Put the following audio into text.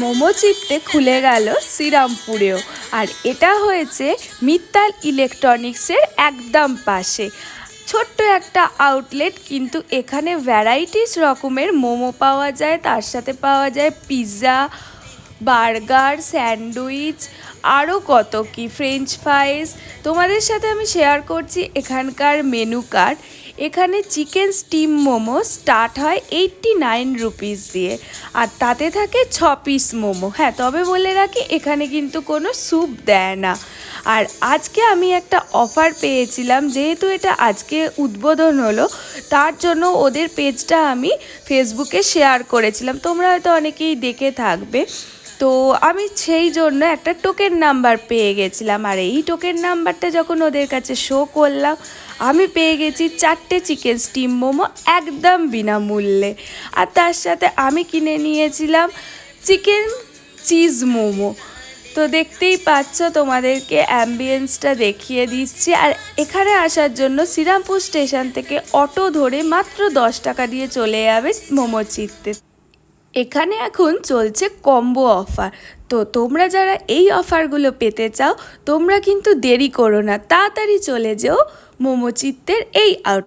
মোমো চিপতে খুলে গেল শ্রীরামপুরেও। আর এটা হয়েছে মিত্তাল ইলেকট্রনিক্সের একদম পাশে। ছোট্ট একটা আউটলেট, কিন্তু এখানে ভ্যারাইটিস রকমের মোমো পাওয়া যায়, তার সাথে পাওয়া যায় পিৎজা বার্গার, স্যান্ডউইচ আরও কত কি, ফ্রেঞ্চ ফ্রাইস। তোমাদের সাথে আমি শেয়ার করছি এখানকার মেনু কার্ড। এখানে চিকেন স্টিম মোমো স্টার্ট হয় এইটটি নাইন রুপিস দিয়ে। আর তাতে থাকে ছ পিস মোমো। হ্যাঁ তবে বলে রাখি, এখানে কিন্তু কোনো স্যুপ দেয় না। আর আজকে আমি একটা অফার পেয়েছিলাম, যেহেতু এটা আজকে উদ্বোধন হলো, তার জন্য ওদের পেজটা আমি ফেসবুকে শেয়ার করেছিলাম। তোমরা হয়তো অনেকেই দেখে থাকবে। তো আমি সেই জন্য একটা টোকেন নাম্বার পেয়ে গেছিলাম। আর এই টোকেন নাম্বারটা যখন ওদের কাছে শো করলাম, আমি পেয়ে গেছি চারটে চিকেন স্টিম মোমো একদম বিনামূল্যে। আর তার সাথে আমি কিনে নিয়েছিলাম চিকেন চিজ মোমো। তো দেখতেই পাচ্ছ, তোমাদেরকে অ্যাম্বিয়েন্সটা দেখিয়ে দিচ্ছি। আর এখানে আসার জন্য শ্রীরামপুর স্টেশন থেকে অটো ধরে মাত্র দশ টাকা দিয়ে চলে যাবে মোমো চিত্তে এখানে এখন চলছে কম্বো অফার তো তোমরা যারা এই অফারগুলো পেতে চাও, তোমরা কিন্তু দেরি করো না, তাড়াতাড়ি চলে যেও মোমো চিত্তের এই আউট